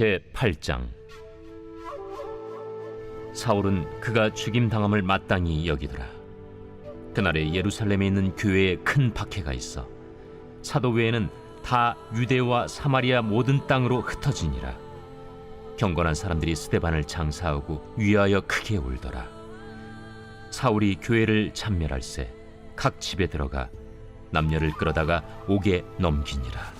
제 8장 사울은 그가 죽임 당함을 마땅히 여기더라. 그날에 예루살렘에 있는 교회에 큰 박해가 있어 사도 외에는 다 유대와 사마리아 모든 땅으로 흩어지니라. 경건한 사람들이 스데반을 장사하고 위하여 크게 울더라. 사울이 교회를 참멸할세 각 집에 들어가 남녀를 끌어다가 옥에 넘기니라.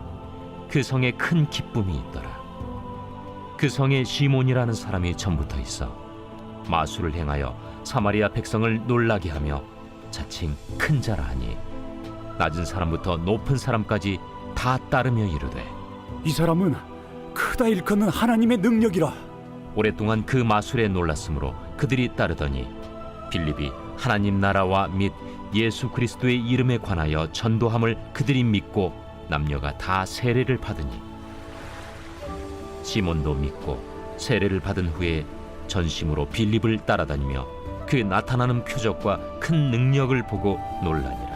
그 성에 큰 기쁨이 있더라. 그 성에 시몬이라는 사람이 전부터 있어 마술을 행하여 사마리아 백성을 놀라게 하며 자칭 큰 자라 하니 낮은 사람부터 높은 사람까지 다 따르며 이르되 이 사람은 크다 일컫는 하나님의 능력이라. 오랫동안 그 마술에 놀랐으므로 그들이 따르더니 빌립이 하나님 나라와 및 예수 그리스도의 이름에 관하여 전도함을 그들이 믿고 남녀가 다 세례를 받으니. 시몬도 믿고 세례를 받은 후에 전심으로 빌립을 따라다니며 그 나타나는 표적과 큰 능력을 보고 놀라니라.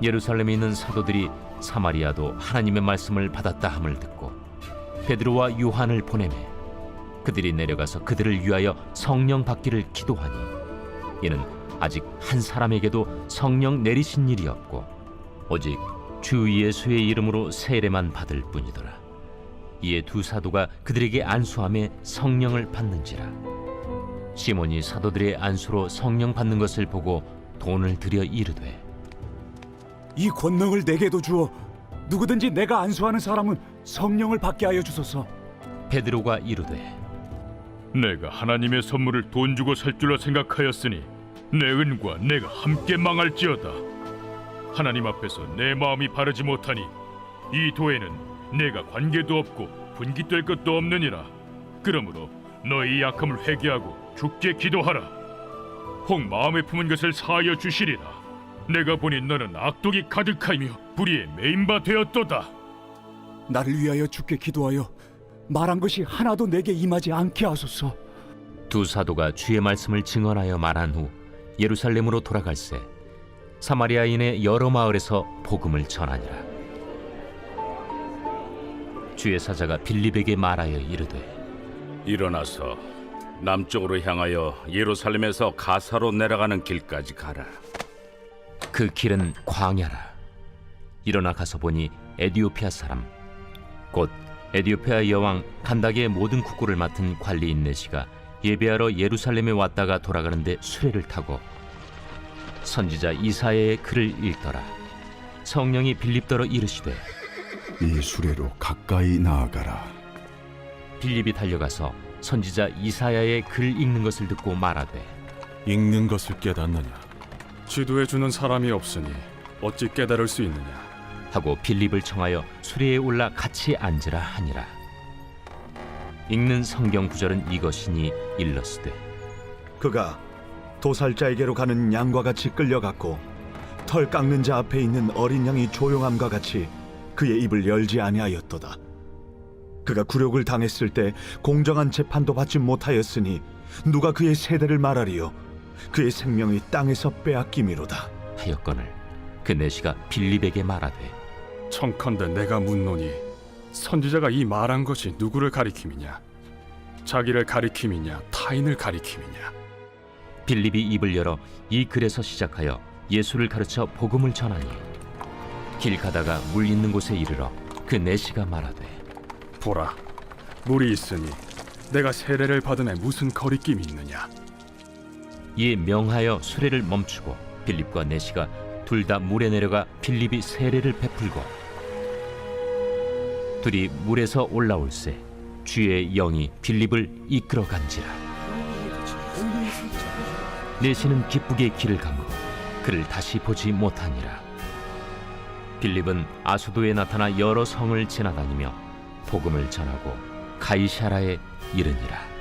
예루살렘에 있는 사도들이 사마리아도 하나님의 말씀을 받았다 함을 듣고 베드로와 요한을 보내매 그들이 내려가서 그들을 위하여 성령 받기를 기도하니 이는 아직 한 사람에게도 성령 내리신 일이 없고 오직 주 예수의 이름으로 세례만 받을 뿐이더라 이에 두 사도가 그들에게 안수함에 성령을 받는지라 시몬이 사도들의 안수로 성령 받는 것을 보고 돈을 들여 이르되 이 권능을 내게도 주어 누구든지 내가 안수하는 사람은 성령을 받게 하여 주소서. 베드로가 이르되 내가 하나님의 선물을 돈 주고 살 줄로 생각하였으니 내 은과 내가 함께 망할지어다. 하나님 앞에서 내 마음이 바르지 못하니 이 도에는 내가 관계도 없고 분깃될 것도 없느니라. 그러므로 너희 약함을 회개하고 죽게 기도하라. 혹 마음에 품은 것을 사하여 주시리라. 내가 보니 너는 악독이 가득하며 불의에 메인바 되었도다. 나를 위하여 주께 기도하여 말한 것이 하나도 내게 임하지 않게 하소서. 두 사도가 주의 말씀을 증언하여 말한 후 예루살렘으로 돌아갈새 사마리아인의 여러 마을에서 복음을 전하니라 주의 사자가 빌립에게 말하여 이르되 일어나서 남쪽으로 향하여 예루살렘에서 가사로 내려가는 길까지 가라. 그 길은 광야라 일어나 가서 보니 에디오피아 사람 곧 에디오피아 여왕 간닥의 모든 국고를 맡은 관리인 네시가 예배하러 예루살렘에 왔다가 돌아가는데 수레를 타고 선지자 이사야의 글을 읽더라 성령이 빌립더러 이르시되 이 수레로 가까이 나아가라. 빌립이 달려가서 선지자 이사야의 글 읽는 것을 듣고 말하되 읽는 것을 깨닫느냐? 지도해 주는 사람이 없으니 어찌 깨달을 수 있느냐? 하고 빌립을 청하여 수레에 올라 같이 앉으라 하니라. 읽는 성경 구절은 이것이니 일러스되 그가 도살자에게로 가는 양과 같이 끌려갔고 털 깎는 자 앞에 있는 어린 양이 조용함과 같이 그의 입을 열지 아니하였도다. 그가 굴욕을 당했을 때 공정한 재판도 받지 못하였으니 누가 그의 세대를 말하리요? 그의 생명이 땅에서 빼앗김이로다. 하였거늘 그 내시가 빌립에게 말하되 청컨대 내가 묻노니 선지자가 이 말한 것이 누구를 가리킴이냐? 자기를 가리킴이냐? 타인을 가리킴이냐? 빌립이 입을 열어 이 글에서 시작하여 예수를 가르쳐 복음을 전하니 길 가다가 물 있는 곳에 이르러 그 내시가 말하되 보라, 물이 있으니 내가 세례를 받음에 무슨 거리낌이 있느냐? 이에 명하여 수레를 멈추고 빌립과 내시가 둘 다 물에 내려가 빌립이 세례를 베풀고 둘이 물에서 올라올세 주의 영이 빌립을 이끌어 간지라 내시는 기쁘게 길을 가므로 그를 다시 보지 못하니라. 빌립은 아수도에 나타나 여러 성을 지나다니며 복음을 전하고 가이샤라에 이르니라